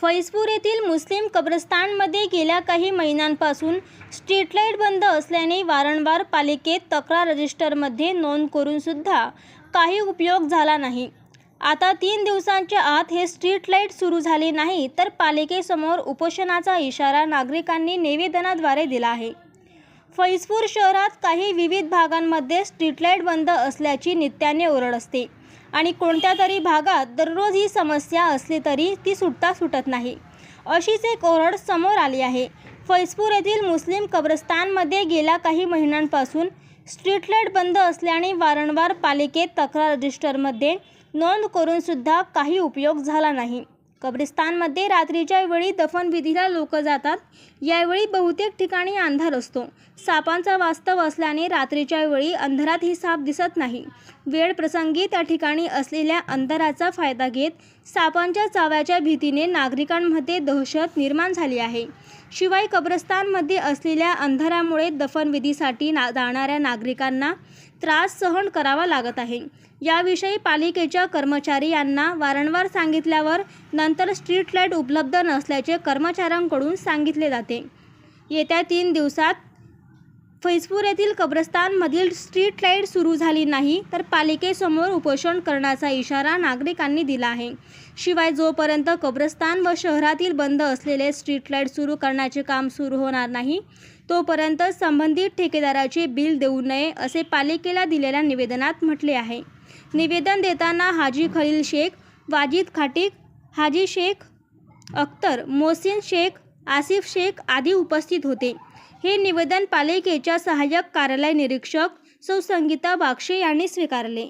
फैजपूर येथील मुस्लिम कब्रस्तानमध्ये गेल्या काही महिन्यांपासून स्ट्रीट लाइट बंद असल्याने वारंवार पालिकेत तक्रार रजिस्टरमध्ये नोंद करूनसुद्धा काही उपयोग झाला नाही. आता तीन दिवसांच्या आत हे स्ट्रीट लाइट सुरू झाले नाही तर पालिकेसमोर उपोषणाचा इशारा नागरिकांनी निवेदनाद्वारे दिला आहे. फैजपूर शहरात काही विविध भागांमध्ये स्ट्रीटलाईट बंद असल्याची नित्याने ओरड असते. आणि कोणत्या तरी भागात दररोज ही समस्या असली तरी ती सुटता सुटत नाही. अशीच एक ओरड समोर आली आहे. फैजपूर येथील मुस्लिम कब्रस्तानमध्ये गेल्या काही महिन्यांपासून स्ट्रीट लाइट बंद असल्याने वारंवार पालिकेत तक्रार रजिस्टरमध्ये नोंद करूनसुद्धा काही उपयोग झाला नाही. कब्रिस्तानमध्ये रात्रीच्या वेळी दफनविधीला लोक जातात. यावेळी बहुतेक ठिकाणी अंधार असतो. सापांचा वास्तव असल्याने रात्रीच्या वेळी अंधारात ही साप दिसत नाही. वेळ प्रसंगी त्या ठिकाणी असलेल्या अंधाराचा फायदा घेत सापांच्या चाव्याच्या भीतीने नागरिकांमध्ये दहशत निर्माण झाली आहे. शिवाय कब्रस्तानमध्ये असलेल्या अंधारामुळे दफनविधीसाठी ना जाणाऱ्या नागरिकांना त्रास सहन करावा लागत आहे. याविषयी पालिकेच्या कर्मचारी यांना वारंवार सांगितल्यावर नंतर स्ट्रीट लाइट उपलब्ध नसल्याचे कर्मचाऱ्यांकडून सांगितले जाते. येत्या तीन दिवसात फैजपूर येथील कब्रस्तानमधील स्ट्रीट लाइट सुरू झाली नाही तर पालिकेसमोर उपोषण करण्याचा इशारा नागरिकांनी दिला आहे. शिवाय जोपर्यंत कब्रस्तान व शहरातील बंद असलेले स्ट्रीट लाइट सुरू करण्याचे काम सुरू होणार नाही तोपर्यंत संबंधित ठेकेदाराचे बिल देऊ नये असे पालिकेला दिलेल्या निवेदनात म्हटले आहे. निवेदन देताना हाजी खलील शेख वाजिद खाटीक हाजी शेख अख्तर मोहसिन शेख आसिफ शेख आदी उपस्थित होते. हे निवेदन पालिकेच्या सहाय्यक कार्यालय निरीक्षक सौ संगीता बागशे यांनी स्वीकारले.